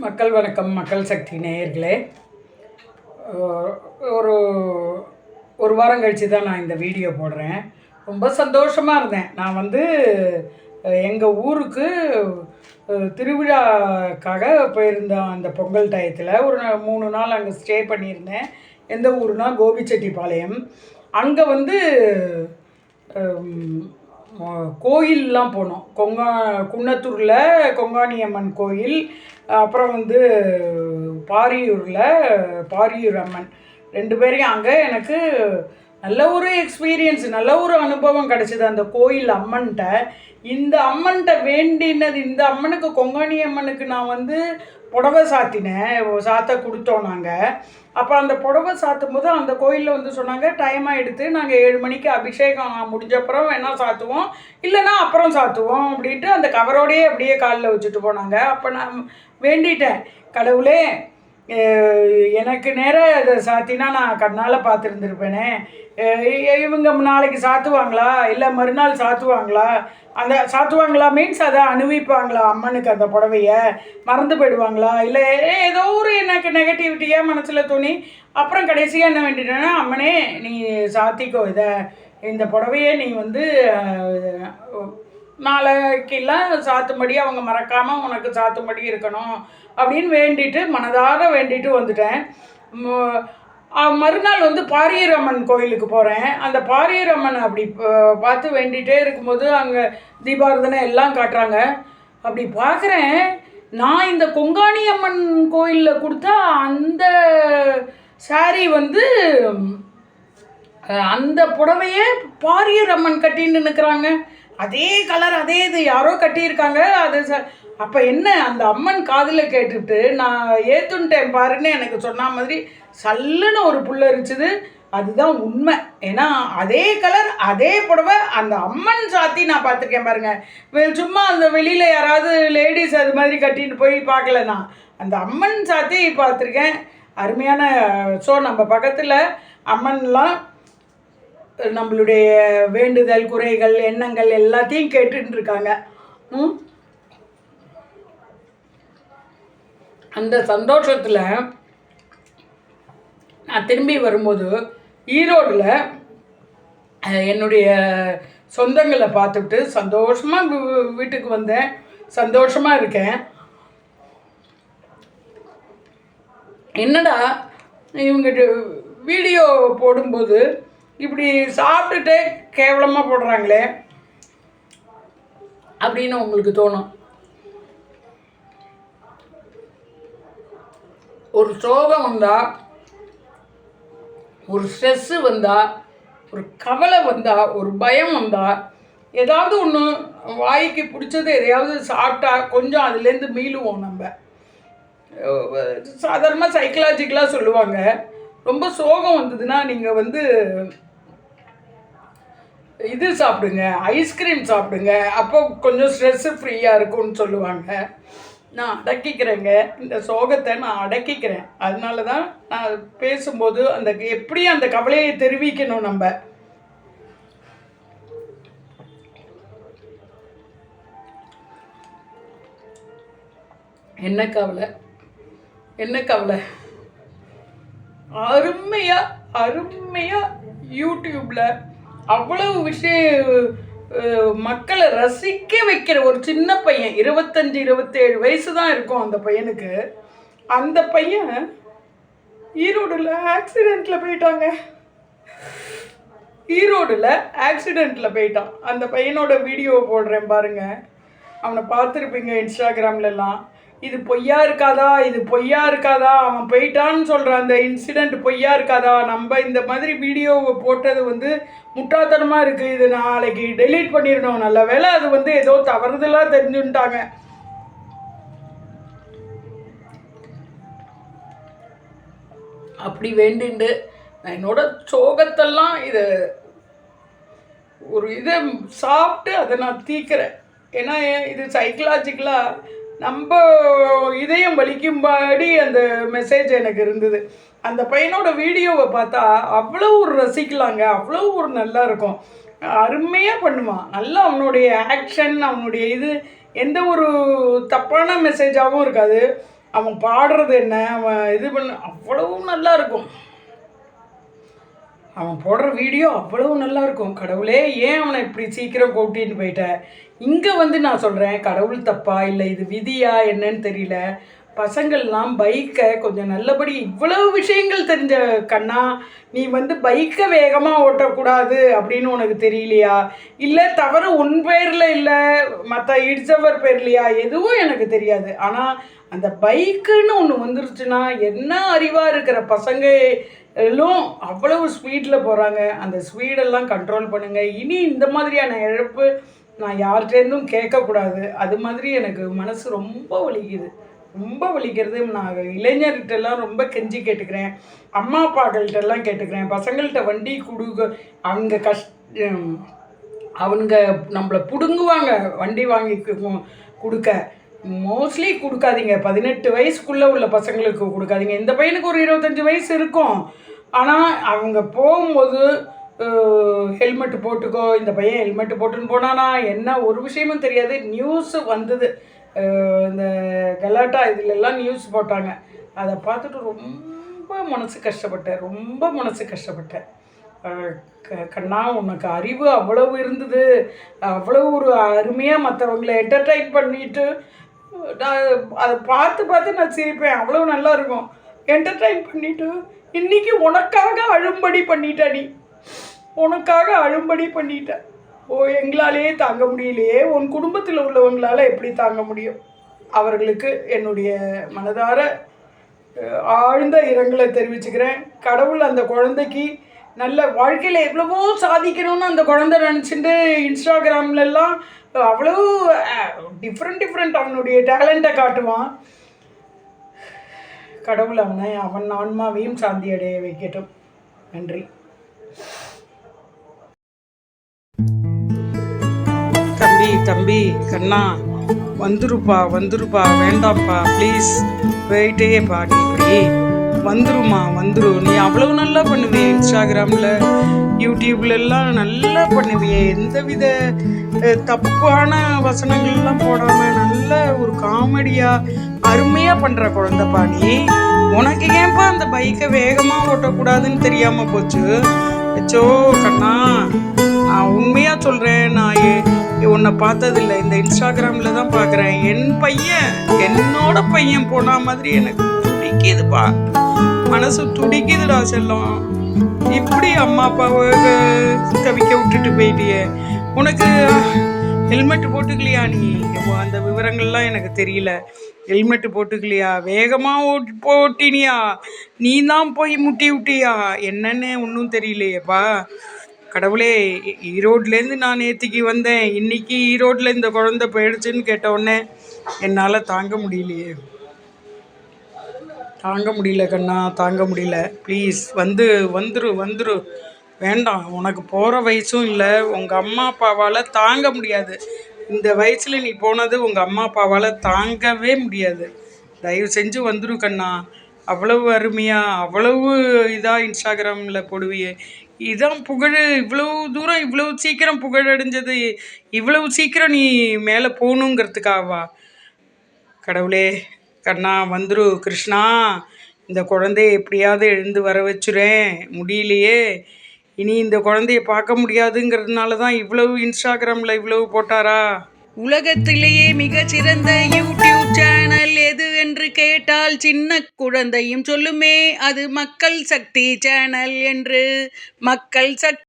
மக்கள் வணக்கம் மக்கள் சக்தி நேயர்களே. ஒரு ஒரு வாரம் கழித்து தான் நான் இந்த வீடியோ போடுறேன். ரொம்ப சந்தோஷமாக இருந்தேன். நான் வந்து எங்கள் ஊருக்கு திருவிழாக்காக போயிருந்தோம் அந்த பொங்கல் டயத்தில் ஒரு மூணு நாள் அங்கே ஸ்டே பண்ணியிருந்தேன். எந்த ஊருனா கோபிச்செட்டிப்பாளையம். அங்கே வந்து கோயிலெலாம் போனோம். கொங்கா குன்னத்தூரில் கொங்காணியம்மன் கோயில் அப்புறம் வந்து பாரியூரில் பாரியூர் அம்மன் ரெண்டு பேரையும் அங்கே எனக்கு நல்ல ஒரு எக்ஸ்பீரியன்ஸ் நல்ல ஒரு அனுபவம் கிடச்சிது அந்த கோயில் அம்மன்கிட்ட இந்த அம்மன்கிட்ட வேண்டினது இந்த அம்மனுக்கு கொங்காணி அம்மனுக்கு நான் வந்து புடவை சாத்தினேன் சாத்த கொடுத்தோம் நாங்கள் அப்போ அந்த புடவை சாத்தும் போது அந்த கோயிலில் வந்து சொன்னாங்க டைம் ஆகிடுத்து நாங்கள் ஏழு மணிக்கு அபிஷேகம் முடிஞ்ச அப்புறம் வேணால் சாத்துவோம். இல்லைன்னா அப்புறம் சாத்துவோம் அப்படின்ட்டு அந்த கவரோடையே அப்படியே காலில் வச்சுட்டு போனாங்க. அப்போ நான் வேண்டிட்டேன். கடவுளே எனக்கு நேராக இதை சாத்தினா நான் கண்ணால் பார்த்துருந்துருப்பேனே. இவங்க நாளைக்கு சாத்துவாங்களா? இல்லை மறுநாள் சாத்துவாங்களா? அந்த சாத்துவாங்களா மீன்ஸ் அதை அனுபவிப்பாங்களா அம்மனுக்கு அந்த புடவைய? மறந்து போயிடுவாங்களா? இல்லை ஏதோ ஒரு எனக்கு நெகட்டிவிட்டியாக மனசில் தோணி? அப்புறம் கடைசியாக என்ன வேண்டிட்டேன்னா அம்மனே நீ சாத்திக்கோ இதை. இந்த புடவையை நீ வந்து நாளைக்கெல்லாம் சாத்தும்படி அவங்க மறக்காமல் உனக்கு சாத்தும்படி இருக்கணும் அப்படின்னு வேண்டிட்டு மனதார வேண்டிட்டு வந்துட்டேன். மறுநாள் வந்து பாரியரம்மன் கோயிலுக்கு போகிறேன் அந்த பாரியரம்மன் அப்படி பார்த்து வேண்டிகிட்டே இருக்கும்போது அங்கே தீபாரதனை எல்லாம் காட்டுறாங்க. அப்படி பார்க்குறேன் நான் இந்த கொங்காணி அம்மன் கோயிலில் கொடுத்தா அந்த சாரி வந்து அந்த புடவையே பாரியர் அம்மன் கட்டின்னு நிற்கிறாங்க அதே கலர் அதே இது யாரோ கட்டியிருக்காங்க. அது ச அப்போ என்ன அந்த அம்மன் காதில் கேட்டுட்டு நான் ஏத்துன்ட்டேன் பாருன்னு எனக்கு சொன்ன மாதிரி சல்லுன்னு ஒரு புல் அரிச்சுது. அதுதான் உண்மை. ஏன்னா அதே கலர் அதே புடவை அந்த அம்மன் சாத்தி நான் பார்த்துருக்கேன் பாருங்க. சும்மா அந்த வெளியில் யாராவது லேடிஸ் அது மாதிரி கட்டின்னு போய் பார்க்கல நான் அந்த அம்மன் சாத்தி பார்த்துருக்கேன். அருமையான ஸோ நம்ம பக்கத்தில் அம்மன்லாம் நம்மளுடைய வேண்டுதல் குறைகள் எண்ணங்கள் எல்லாத்தையும் கேட்டுட்டு இருக்காங்க அந்த சந்தோஷத்தில் நான் திரும்பி வரும்போது ஈரோடில் என்னுடைய சொந்தங்களை பார்த்துட்டு சந்தோஷமாக வீட்டுக்கு வந்தேன். சந்தோஷமாக இருக்கேன். என்னடா இவங்க வீடியோ போடும்போது இப்படி சாப்பிட்டுட்டே கேவலமாக போடுறாங்களே அப்படின்னு உங்களுக்கு தோணும். ஒரு சோகம் வந்தால் ஒரு ஸ்ட்ரெஸ்ஸு வந்தால் ஒரு கவலை வந்தால் ஒரு பயம் வந்தால் ஏதாவது ஒன்று வாய்க்கு பிடிச்சது எதையாவது சாப்பிட்டா கொஞ்சம் அதுலேருந்து மீளுவோம் நம்ம. சாதாரணமாக சைக்கலாஜிக்கலாக சொல்லுவாங்க. ரொம்ப சோகம் வந்ததுன்னா நீங்கள் வந்து இது சாப்பிடுங்க ஐஸ்கிரீம் சாப்பிடுங்க. அப்போ கொஞ்சம் ஸ்ட்ரெஸ்ஸு ஃப்ரீயாக இருக்கும்னு சொல்லுவாங்க. நான் அடக்கிக்கிறேங்க. இந்த சோகத்தை நான் அடக்கிக்கிறேன். அதனால தான் நான் பேசும்போது அந்த எப்படி அந்த கவலையை தெரிவிக்கணும் நம்ம? என்ன கவலை? என்ன கவலை? அருமையா அருமையா யூடியூப்ல அவ்வளவு விஷயம் மக்களை ரசிக்க வைக்கிற ஒரு சின்ன பையன் இருபத்தஞ்சி இருபத்தேழு வயசு தான் இருக்கும் அந்த பையனுக்கு. அந்த பையன் ஈரோடுல ஆக்சிடெண்ட்டில் போயிட்டாங்க. ஈரோடுல ஆக்சிடெண்ட்டில் போயிட்டான். அந்த பையனோட வீடியோ போடுறேன் பாருங்க. அவனை பார்த்துருப்பீங்க இன்ஸ்டாகிராம்லலாம் இது பொய்யா இருக்காதா? இது பொய்யா இருக்காதா? அவன் போயிட்டான்னு சொல்கிற அந்த இன்சிடெண்ட் பொய்யா இருக்காதா? நம்ம இந்த மாதிரி வீடியோவை போட்டது வந்து முட்டாள்தனமாக இருக்குது இது நாளைக்கு டெலீட் பண்ணிடணும். நல்ல வேளை அது வந்து ஏதோ தவறுதலாக தெரிஞ்சுட்டாங்க. அப்படி வேண்டுண்டு நான் என்னோட சோகத்தெல்லாம் இதை ஒரு இதை சாப்பிட்டு அதை நான் தீக்கிறேன். ஏன்னா இது சைக்கலாஜிக்கலாக நம்ம இதயம் வலிக்கும்படி அந்த மெசேஜ் எனக்கு இருந்தது. அந்த பையனோட வீடியோவை பார்த்தா அவ்வளோ ஒரு ரசிக்கலாங்க அவ்வளோ ஒரு நல்லா இருக்கும். அருமையாக பண்ணுவான். நல்லா அவனுடைய ஆக்ஷன் அவனுடைய இது எந்த ஒரு தப்பான மெசேஜாகவும் இருக்காது. அவன் பாடுறது என்ன அவன் இது பண்ண அவ்வளவும் நல்லா இருக்கும். அவன் போடுற வீடியோ அவ்வளவு நல்லா இருக்கும். கடவுளே ஏன் அவனை இப்படி சீக்கிரம் கூட்டின்னு போயிட்ட? இங்கே வந்து நான் சொல்கிறேன் கடவுள் தப்பா இல்லை இது விதியா என்னன்னு தெரியல. பசங்கள்லாம் பைக்கை கொஞ்சம் நல்லபடி இவ்வளவு விஷயங்கள் தெரிஞ்ச கண்ணா நீ வந்து பைக்கை வேகமாக ஓட்டக்கூடாது அப்படின்னு உனக்கு தெரியலையா? இல்லை தவறு உன் பேரில் இல்லை மற்ற இட்ஸவர் பேர்லையா? எதுவும் எனக்கு தெரியாது. ஆனால் அந்த பைக்குன்னு ஒன்று வந்துருச்சுன்னா என்ன அறிவாக இருக்கிற பசங்க எல்லாம் அவ்வளவு ஸ்பீடில் போகிறாங்க அந்த ஸ்பீடெல்லாம் கண்ட்ரோல் பண்ணுங்கள் இனி இந்த மாதிரியான இழப்பு நான் யார்கிட்டேருந்தும் கேட்கக்கூடாது. அது மாதிரி எனக்கு மனசு ரொம்ப வலிக்குது. ரொம்ப வலிக்கிறது நான் இளைஞர்கிட்டலாம் ரொம்ப கெஞ்சி கேட்டுக்கிறேன். அம்மா அப்பாக்கள்கிட்டலாம் கேட்டுக்கிறேன். பசங்கள்கிட்ட வண்டி கொடுக்க அவங்க கஷ் அவனுங்க நம்மளை பிடுங்குவாங்க வண்டி வாங்கி கு- கொடுக்க. மோஸ்ட்லி கொடுக்காதீங்க. பதினெட்டு வயசுக்குள்ளே உள்ள பசங்களுக்கு கொடுக்காதீங்க. இந்த பையனுக்கு ஒரு இருபத்தஞ்சி வயசு இருக்கும். ஆனால் அவங்க போகும்போது ஹெல்மெட் போட்டுக்கோ இந்த பையன் ஹெல்மெட் போட்டுன்னு போனானா? என்ன ஒரு விஷயமும் தெரியாது. நியூஸ் வந்தது. இந்த கலாட்டா இதுலெல்லாம் நியூஸ் போட்டாங்க. அதை பார்த்துட்டு ரொம்ப மனசு கஷ்டப்பட்டேன். ரொம்ப மனசு கஷ்டப்பட்டேன். க- கண்ணா உனக்கு அறிவு அவ்வளவு இருந்தது. அவ்வளவு ஒரு அருமையாக மற்றவங்களை என்டர்டைன் பண்ணிட்டு நான் அதை பார்த்து பார்த்து நான் சிரிப்பேன். அவ்வளோ நல்லா இருக்கும். என்டர்டைன் பண்ணிட்டு இன்னைக்கு உனக்காக அழும்படி பண்ணிட்ட நீ. உனக்காக அழும்படி பண்ணிட்டேன். ஓ எங்களாலேயே தாங்க முடியலையே. உன் குடும்பத்தில் உள்ளவங்களால எப்படி தாங்க முடியும்? அவர்களுக்கு என்னுடைய மனதார ஆழ்ந்த இரங்கலை தெரிவிச்சுக்கிறேன். கடவுள் அந்த குழந்தைக்கு நல்ல வாழ்க்கையில் எவ்வளவோ சாதிக்கணும்னு அந்த குழந்தை நினச்சிட்டு இன்ஸ்டாகிராம்லலாம் அவ்வளோ டிஃப்ரெண்ட் டிஃப்ரெண்ட் அவனுடைய டேலண்ட்டை காட்டுவான். கடவுள் அவனை அவன் ஆன்மாவையும் சாந்தி அடைய வைக்கட்டும். நன்றி. தம்பி தம்பி கண்ணா வந்துருப்பா வந்துருப்பா வேண்டாம்ப்பா ப்ளீஸ் போயிட்டேப்பா நீ இப்படி வந்துருமா வந்துரு. நீ அவ்வளவு நல்லா பண்ணுவியே இன்ஸ்டாகிராமில் யூடியூப்ல எல்லாம் நல்லா பண்ணுவியே. எந்தவித வித தப்பான வசனங்கள்லாம் போடாமல் நல்ல ஒரு காமெடியாக அருமையாக பண்ணுற குழந்தைப்பா நீ. உனக்கு ஏன்பா அந்த பைக்கை வேகமாக ஓட்டக்கூடாதுன்னு தெரியாமல் போச்சு? அச்சோ கண்ணா. நான் உண்மையாக சொல்கிறேன் நான் உன்னை பார்த்ததில்ல. இந்த இன்ஸ்டாகிராமில் தான் பார்க்குறேன். என் பையன் என்னோட பையன் போன மாதிரி எனக்கு துடிக்குதுப்பா. மனசு துடிக்குதுடா செல்லம். இப்படி அம்மா அப்பாவை தவிக்க விட்டுட்டு போயிட்டியே. உனக்கு ஹெல்மெட் போட்டுக்கலையா நீ? அந்த விவரங்கள்லாம் எனக்கு தெரியல. ஹெல்மெட்டு போட்டுக்கலையா? வேகமாக ஓட்டி போட்டினியா? நீ தான் போய் முட்டி விட்டியா? என்னன்னு ஒன்றும் தெரியலையேப்பா. கடவுளே ஈரோட்லேருந்து நான் நேற்றுக்கு வந்தேன். இன்னைக்கு ஈரோட்டில் இந்த குழந்த போயிடுச்சுன்னு கேட்டவுடனே என்னால் தாங்க முடியலையே. தாங்க முடியல கண்ணா தாங்க முடியல. ப்ளீஸ் வந்து வந்துரு வந்துரு. வேண்டாம் உனக்கு போகிற வயசும் இல்லை. உங்கள் அம்மா அப்பாவால் தாங்க முடியாது. இந்த வயசில் நீ போனது உங்கள் அம்மா அப்பாவால் தாங்கவே முடியாது. தயவு செஞ்சு வந்துரு கண்ணா. அவ்வளவு அருமையாக அவ்வளவு இதாக இன்ஸ்டாகிராமில் போடுவியே. இதான் புகழ். இவ்வளவு தூரம் இவ்வளவு சீக்கிரம் புகழடைஞ்சது இவ்வளவு சீக்கிரம் நீ மேலே போகணுங்கிறதுக்காவா கடவுளே கண்ணா வந்துரு. கிருஷ்ணா இந்த குழந்தைய எப்படியாவது எழுந்து வர வச்சுறேன். முடியலையே. இனி இந்த குழந்தைய பார்க்க முடியாதுங்கிறதுனால தான் இவ்வளவு இன்ஸ்டாகிராமில் இவ்வளவு போட்டாரா? உலகத்திலேயே மிக சிறந்த யூடியூப் சேனல் எது என்று கேட்டால் சின்ன குழந்தையும் சொல்லுமே அது மக்கள் சக்தி சேனல் என்று. மக்கள் சக்தி